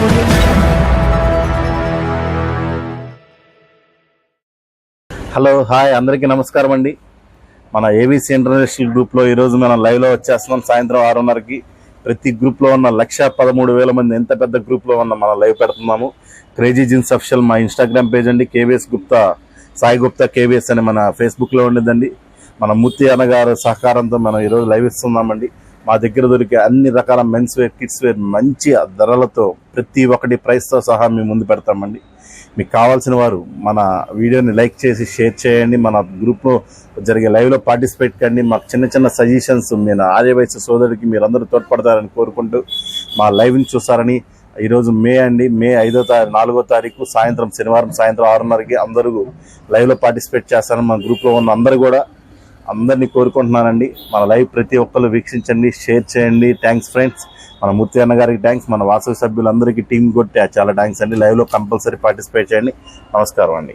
Hello hi అందరికీ నమస్కారం అండి. మన ఏబీసీ ఇంటర్నేషనల్ గ్రూప్లో ఈరోజు మనం లైవ్లో వచ్చేస్తున్నాం. సాయంత్రం ఆరున్నరకి ప్రతి గ్రూప్లో ఉన్న లక్ష పదమూడు వేల మంది ఎంత పెద్ద గ్రూప్లో ఉన్న మనం లైవ్ పెడుతున్నాము. క్రేజీ జిన్స్ అఫిషియల్ మా ఇన్స్టాగ్రామ్ పేజ్ అండి. కేవీఎస్ గుప్తా సాయి గుప్తా కేవీఎస్ అని మన ఫేస్బుక్లో ఉండేదండి మన మూర్తి అన్నగారు సహకారంతో మనం ఈరోజు లైవ్ ఇస్తున్నామండి. మా దగ్గర దొరికే అన్ని రకాల మెన్స్ వేర్ కిడ్స్ వేర్ మంచి ధరలతో ప్రతి ఒక్కటి ప్రైస్తో సహా మేము ముందు పెడతామండి. మీకు కావాల్సిన వారు మన వీడియోని లైక్ చేసి షేర్ చేయండి. మన గ్రూప్లో జరిగే లైవ్లో పార్టిసిపేట్ కండి. మాకు చిన్న చిన్న సజెషన్స్ నేను ఆర్య వయసు సోదరుడికి మీరందరూ తోడ్పడతారని కోరుకుంటూ మా లైవ్ని చూస్తారని ఈరోజు మే అండి. మే ఐదో తారీఖు నాలుగో తారీఖు సాయంత్రం శనివారం సాయంత్రం ఆరున్నరకి అందరూ లైవ్లో పార్టిసిపేట్ చేస్తారని మన గ్రూప్లో ఉన్న అందరూ కూడా అందరినీ కోరుకుంటున్నానండి. మన లైవ్ ప్రతి ఒక్కరు వీక్షించండి షేర్ చేయండి. థ్యాంక్స్ ఫ్రెండ్స్ మన మూర్తి అన్న గారికి థ్యాంక్స్ మన వాసవి సభ్యులందరికీ టీం కొట్టి చాలా థ్యాంక్స్ అండి. లైవ్లో కంపల్సరీ పార్టిసిపేట్ చేయండి. నమస్కారం అండి.